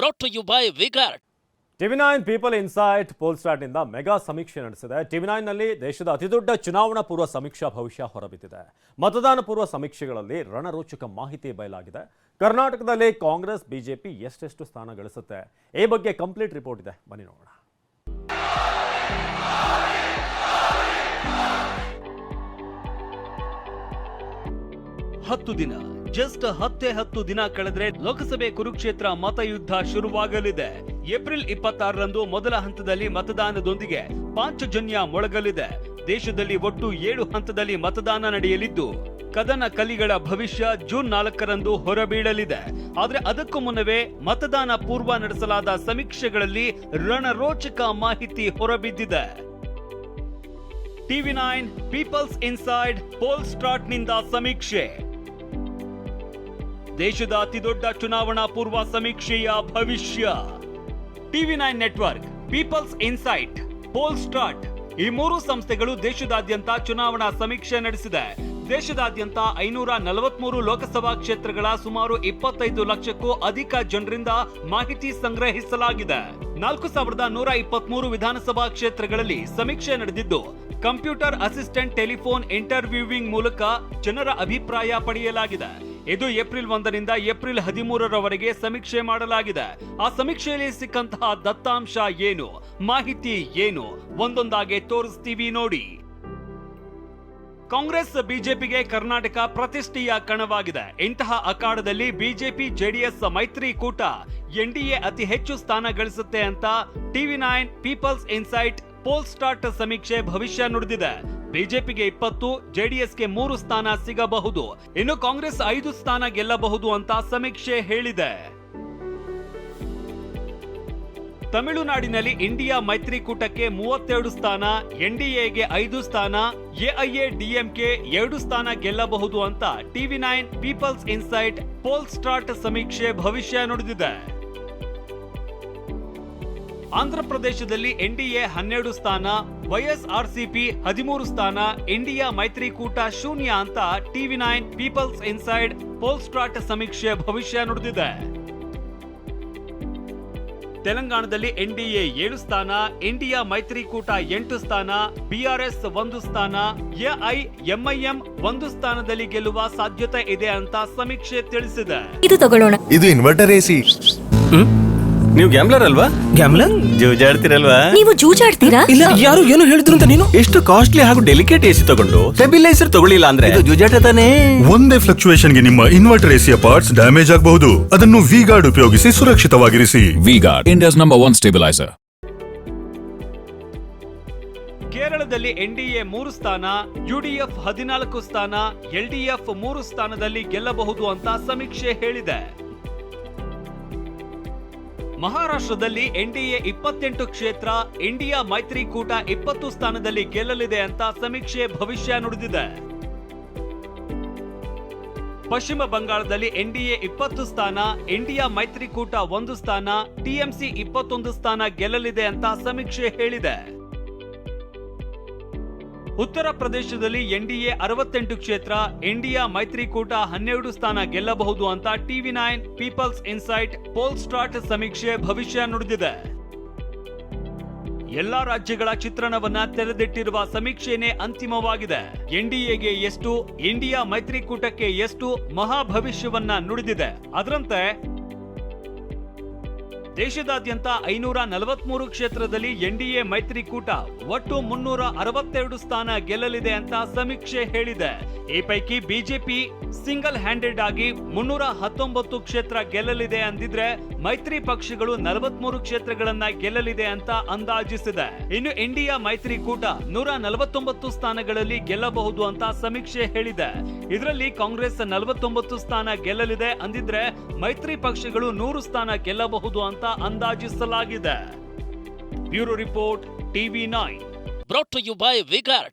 brought to you by V Guard TV nine people insight ಪೋಲ್ಸ್ಟಾರ್ಟ್ನಿಂದ mega ಸಮೀಕ್ಷೆ ನಡೆಸಿದೆ. TV ನೈನ್ನಲ್ಲಿ ದೇಶದ ಅತಿದೊಡ್ಡ ಚುನಾವಣಾ ಪೂರ್ವ ಸಮೀಕ್ಷಾ ಭವಿಷ್ಯ ಹೊರಬಿದ್ದಿದೆ. ಮತದಾನ ಪೂರ್ವ ಸಮೀಕ್ಷೆಗಳಲ್ಲಿ ರಣರೋಚಕ ಮಾಹಿತಿ ಬಯಲಾಗಿದೆ. ಕರ್ನಾಟಕದಲ್ಲಿ ಕಾಂಗ್ರೆಸ್ ಬಿಜೆಪಿ ಎಷ್ಟೆಷ್ಟು ಸ್ಥಾನ ಗಳಿಸುತ್ತೆ? ಈ ಬಗ್ಗೆ ಕಂಪ್ಲೀಟ್ ರಿಪೋರ್ಟ್ ಇದೆ. ಬನ್ನಿ ನೋಡೋಣ. ಹತ್ತು ದಿನ ಜಸ್ಟ್ ಹತ್ತೇ ಹತ್ತು ದಿನ ಕಳೆದ್ರೆ ಲೋಕಸಭೆ ಕುರುಕ್ಷೇತ್ರ ಮತಯುದ್ಧ ಶುರುವಾಗಲಿದೆ. ಏಪ್ರಿಲ್ ಇಪ್ಪತ್ತಾರರಂದು ಮೊದಲ ಹಂತದಲ್ಲಿ ಮತದಾನದೊಂದಿಗೆ ಪಾಂಚಜನ್ಯ ಮೊಳಗಲಿದೆ. ದೇಶದಲ್ಲಿ ಒಟ್ಟು ಏಳು ಹಂತದಲ್ಲಿ ಮತದಾನ ನಡೆಯಲಿದ್ದು, ಕದನ ಕಲಿಗಳ ಭವಿಷ್ಯ ಜೂನ್ ನಾಲ್ಕರಂದು ಹೊರಬೀಳಲಿದೆ. ಆದರೆ ಅದಕ್ಕೂ ಮುನ್ನವೇ ಮತದಾನ ಪೂರ್ವ ನಡೆಸಲಾದ ಸಮೀಕ್ಷೆಗಳಲ್ಲಿ ರಣರೋಚಕ ಮಾಹಿತಿ ಹೊರಬಿದ್ದಿದೆ. ಟಿವಿ ನೈನ್, ಪೀಪಲ್ಸ್ ಇನ್ಸೈಡ್, ಪೋಲ್ ಸ್ಟಾರ್ಟ್ನಿಂದ ಸಮೀಕ್ಷೆ. ದೇಶದ ಅತಿದೊಡ್ಡ ಚುನಾವಣಾ ಪೂರ್ವ ಸಮೀಕ್ಷೆಯ ಭವಿಷ್ಯ. TV nine network, people's insight, Polstrat. ಈ ಮೂರು ಸಂಸ್ಥೆಗಳು ದೇಶದಾದ್ಯಂತ ಚುನಾವಣಾ ಸಮೀಕ್ಷೆ ನಡೆಸಿದೆ. ದೇಶದಾದ್ಯಂತ ಐನೂರ ನಲವತ್ಮೂರು ಲೋಕಸಭಾ ಕ್ಷೇತ್ರಗಳ ಸುಮಾರು ಇಪ್ಪತ್ತೈದು ಲಕ್ಷಕ್ಕೂ ಅಧಿಕ ಜನರಿಂದ ಮಾಹಿತಿ ಸಂಗ್ರಹಿಸಲಾಗಿದೆ. ನಾಲ್ಕು ಸಾವಿರದ ನೂರ ಇಪ್ಪತ್ಮೂರು ವಿಧಾನಸಭಾ ಕ್ಷೇತ್ರಗಳಲ್ಲಿ ಸಮೀಕ್ಷೆ ನಡೆದಿದ್ದು, ಕಂಪ್ಯೂಟರ್ ಅಸಿಸ್ಟೆಂಟ್ ಟೆಲಿಫೋನ್ ಇಂಟರ್ವ್ಯೂವಿಂಗ್ ಮೂಲಕ ಜನರ ಅಭಿಪ್ರಾಯ ಪಡೆಯಲಾಗಿದೆ. ಇದು ಏಪ್ರಿಲ್ ಒಂದರಿಂದ ಏಪ್ರಿಲ್ ಹದಿಮೂರರವರೆಗೆ ಸಮೀಕ್ಷೆ ಮಾಡಲಾಗಿದೆ. ಆ ಸಮೀಕ್ಷೆಯಲ್ಲಿ ಸಿಕ್ಕಂತಹ ದತ್ತಾಂಶ ಏನು? ಮಾಹಿತಿ ಏನು? ಒಂದೊಂದಾಗೆ ತೋರಿಸ್ತೀವಿ ನೋಡಿ. ಕಾಂಗ್ರೆಸ್ ಬಿಜೆಪಿಗೆ ಕರ್ನಾಟಕ ಪ್ರತಿಷ್ಠೆಯ ಕಣವಾಗಿದೆ. ಇಂತಹ ಅಖಾಡದಲ್ಲಿ ಬಿಜೆಪಿ, ಜೆಡಿಎಸ್ ಮೈತ್ರಿಕೂಟ ಎನ್ಡಿಎ ಅತಿ ಹೆಚ್ಚು ಸ್ಥಾನ ಗಳಿಸುತ್ತೆ ಅಂತ TV nine, people's insight, Polstrat ಸಮೀಕ್ಷೆ ಭವಿಷ್ಯ ನುಡಿದಿದೆ. ಬಿಜೆಪಿಗೆ ಇಪ್ಪತ್ತು, ಜೆಡಿಎಸ್ಗೆ ಮೂರು ಸ್ಥಾನ ಸಿಗಬಹುದು. ಇನ್ನು ಕಾಂಗ್ರೆಸ್ ಐದು ಸ್ಥಾನ ಗೆಲ್ಲಬಹುದು ಅಂತ ಸಮೀಕ್ಷೆ ಹೇಳಿದೆ. ತಮಿಳುನಾಡಿನಲ್ಲಿ ಇಂಡಿಯಾ ಮೈತ್ರಿಕೂಟಕ್ಕೆ ಮೂವತ್ತೆರಡು ಸ್ಥಾನ ಎನ್ಡಿಎಗೆ ಐದು ಸ್ಥಾನ ಎಐಎ ಡಿಎಂಕೆ ಎರಡು ಸ್ಥಾನ ಗೆಲ್ಲಬಹುದು ಅಂತ TV nine, people's insight, Polstrat ಸಮೀಕ್ಷೆ ಭವಿಷ್ಯ ನುಡಿದಿದೆ. ಆಂಧ್ರಪ್ರದೇಶದಲ್ಲಿ ಎನ್ಡಿಎ ಹನ್ನೆರಡು ಸ್ಥಾನ ವೈಎಸ್ಆರ್ಸಿಪಿ ಹದಿಮೂರು ಸ್ಥಾನ ಇಂಡಿಯಾ ಮೈತ್ರಿಕೂಟ ಶೂನ್ಯ ಅಂತ TV nine people's insight Polstrat ಸಮೀಕ್ಷೆ ಭವಿಷ್ಯ ನುಡಿದಿದೆ. ತೆಲಂಗಾಣದಲ್ಲಿ ಎನ್ಡಿಎ ಏಳು ಸ್ಥಾನ ಇಂಡಿಯಾ ಮೈತ್ರಿಕೂಟ ಎಂಟು ಸ್ಥಾನ ಬಿಆರ್ಎಸ್ ಒಂದು ಸ್ಥಾನ ಎಐಎಂಐಎಂ ಒಂದು ಸ್ಥಾನದಲ್ಲಿ ಗೆಲ್ಲುವ ಸಾಧ್ಯತೆ ಇದೆ ಅಂತ ಸಮೀಕ್ಷೆ ತಿಳಿಸಿದೆ. ಇದು ತಗೊಳ್ಳೋಣ. ಇದು ಇನ್ವರ್ಟರ್ ಎಸಿ ನೀವು ಗ್ಯಾಮ್ಲರ್ ಅಲ್ವಾ? ಗ್ಯಾಮ್ಲರ್ ಜೂಜಾಡ್ತಿರಲ್ವಾ? ನೀವು ಜೂಜಾಡ್ತೀರಾ? ಇಲ್ಲ ಯಾರು ಏನು ಹೇಳಿದ್ರು ಅಂತ ನೀನು? ಎಷ್ಟು ಕಾಸ್ಟ್ಲಿ ಹಾಗೂ ಡೆಲಿಕೇಟ್ ಎಸಿ ತಗೊಂಡು ಸ್ಟೆಬಿಲೈಸರ್ ತಗೊಳ್ಳಿಲ್ಲ ಅಂದ್ರೆ? ಇದು ಜೂಜಾಟ ತಾನೇ. ಒಂದೇ ಫ್ಲಕ್ಚುಯೇಷನ್ಗೆ ನಿಮ್ಮ ಇನ್ವರ್ಟರ್ ಎಸಿಯ ಪಾರ್ಟ್ಸ್ ಡ್ಯಾಮೇಜ್ ಆಗಬಹುದು. ಅದನ್ನು ವಿ ಗಾರ್ಡ್ ಉಪಯೋಗಿಸಿ ಸುರಕ್ಷಿತವಾಗಿರಿಸಿ. V-Guard, number number one stabilizer. ಕೇರಳದಲ್ಲಿ ಎನ್ಡಿಎ ಮೂರು ಸ್ಥಾನ ಯುಡಿಎಫ್ ಹದಿನಾಲ್ಕು ಸ್ಥಾನ ಎಲ್ಡಿಎಫ್ ಮೂರು ಸ್ಥಾನದಲ್ಲಿ ಗೆಲ್ಲಬಹುದು ಅಂತ ಸಮೀಕ್ಷೆ ಹೇಳಿದೆ. ಮಹಾರಾಷ್ಟ್ರದಲ್ಲಿ ಎನ್ಡಿಎ ಇಪ್ಪತ್ತೆಂಟು ಕ್ಷೇತ್ರ, ಇಂಡಿಯಾ ಮೈತ್ರಿಕೂಟ ಇಪ್ಪತ್ತು ಸ್ಥಾನದಲ್ಲಿ ಗೆಲ್ಲಲಿದೆ ಅಂತ ಸಮೀಕ್ಷೆ ಭವಿಷ್ಯ ನುಡಿದಿದೆ. ಪಶ್ಚಿಮ ಬಂಗಾಳದಲ್ಲಿ ಎನ್ಡಿಎ ಇಪ್ಪತ್ತು ಸ್ಥಾನ, ಇಂಡಿಯಾ ಮೈತ್ರಿಕೂಟ ಒಂದು ಸ್ಥಾನ, ಟಿಎಂಸಿ ಇಪ್ಪತ್ತೊಂದು ಸ್ಥಾನ ಗೆಲ್ಲಲಿದೆ ಅಂತ ಸಮೀಕ್ಷೆ ಹೇಳಿದೆ. ಉತ್ತರ ಪ್ರದೇಶದಲ್ಲಿ ಎನ್ಡಿಎ ಅರವತ್ತೆಂಟು ಕ್ಷೇತ್ರ ಇಂಡಿಯಾ ಮೈತ್ರಿಕೂಟ ಹನ್ನೆರಡು ಸ್ಥಾನ ಗೆಲ್ಲಬಹುದು ಅಂತ TV nine, people's insight Polstrat ಸಮೀಕ್ಷೆ ಭವಿಷ್ಯ ನುಡಿದಿದೆ. ಎಲ್ಲಾ ರಾಜ್ಯಗಳ ಚಿತ್ರಣವನ್ನ ತೆರೆದಿಟ್ಟಿರುವ ಸಮೀಕ್ಷೆನೇ ಅಂತಿಮವಾಗಿದೆ. ಎನ್ಡಿಎಗೆ ಎಷ್ಟು ಇಂಡಿಯಾ ಮೈತ್ರಿಕೂಟಕ್ಕೆ ಎಷ್ಟು ಮಹಾ ಭವಿಷ್ಯವನ್ನ ನುಡಿದಿದೆ. ಅದರಂತೆ ದೇಶದಾದ್ಯಂತ ಐನೂರ ನಲವತ್ಮೂರು ಕ್ಷೇತ್ರದಲ್ಲಿ ಎನ್ಡಿಎ ಮೈತ್ರಿಕೂಟ, ಒಟ್ಟು ಮುನ್ನೂರ ಅರವತ್ತೆರಡು ಸ್ಥಾನ ಗೆಲ್ಲಲಿದೆ ಅಂತ ಸಮೀಕ್ಷೆ ಹೇಳಿದೆ. ಈ ಪೈಕಿ ಬಿಜೆಪಿ ಸಿಂಗಲ್ ಹ್ಯಾಂಡೆಡ್ ಆಗಿ ಮುನ್ನೂರ ಹತ್ತೊಂಬತ್ತು ಕ್ಷೇತ್ರ ಗೆಲ್ಲಲಿದೆ ಅಂದಿದ್ರೆ ಮೈತ್ರಿ ಪಕ್ಷಗಳು ನಲವತ್ಮೂರು ಕ್ಷೇತ್ರಗಳನ್ನ ಗೆಲ್ಲಲಿದೆ ಅಂತ ಅಂದಾಜಿಸಿದೆ. ಇನ್ನು ಇಂಡಿಯಾ ಮೈತ್ರಿಕೂಟ ನೂರ ನಲವತ್ತೊಂಬತ್ತು ಸ್ಥಾನಗಳಲ್ಲಿ ಗೆಲ್ಲಬಹುದು ಅಂತ ಸಮೀಕ್ಷೆ ಹೇಳಿದೆ. ಇದರಲ್ಲಿ ಕಾಂಗ್ರೆಸ್ ನಲವತ್ತೊಂಬತ್ತು ಸ್ಥಾನ ಗೆಲ್ಲಲಿದೆ ಅಂದಿದ್ರೆ ಮೈತ್ರಿ ಪಕ್ಷಗಳು ನೂರು ಸ್ಥಾನ ಗೆಲ್ಲಬಹುದು ಅಂತ ಅಂದಾಜಿಸಲಾಗಿದೆ bureau report TV nine to you by Vigart.